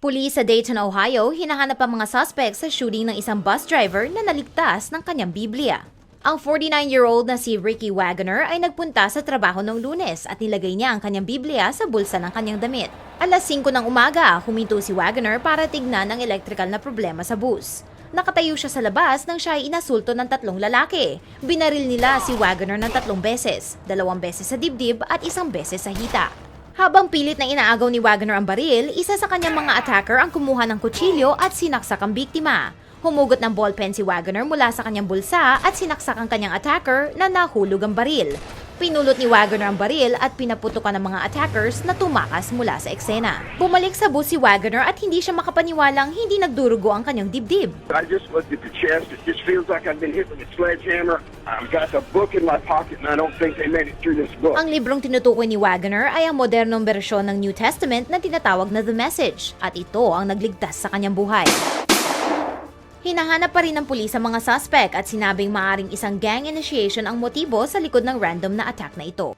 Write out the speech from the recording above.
Pulis sa Dayton, Ohio, hinahanap ang mga suspect sa shooting ng isang bus driver na naligtas ng kanyang Biblia. Ang 49-year-old na si Ricky Wagoner ay nagpunta sa trabaho noong lunes at nilagay niya ang kanyang Biblia sa bulsa ng kanyang damit. Alas 5 ng umaga, huminto si Wagoner para tignan ang electrical na problema sa bus. Nakatayo siya sa labas nang siya ay inasulto ng tatlong lalaki. Binaril nila si Wagoner ng tatlong beses, dalawang beses sa dibdib at isang beses sa hita. Habang pilit na inaagaw ni Wagner ang baril, isa sa kanyang mga attacker ang kumuha ng kutsilyo at sinaksak ang biktima. Humugot ng ballpen si Wagner mula sa kanyang bulsa at sinaksak ang kanyang attacker na nahulog ang baril. Pinulot ni Wagner ang baril at pinaputukan ng mga attackers na tumakas mula sa eksena. Bumalik sa bus si Wagner at hindi siya makapaniwalang hindi nagdurugo ang kanyang dibdib. I just looked at the chest. It just feels like I've been hit with a sledgehammer. I've got the book in my pocket, and I don't think they made it through this book. Ang librong tinutukoy ni Wagner ay ang modernong bersyon ng New Testament na tinatawag na The Message at ito ang nagligtas sa kanyang buhay. Hinahanap pa rin ng pulis ang mga suspect at sinabing maaring isang gang initiation ang motibo sa likod ng random na attack na ito.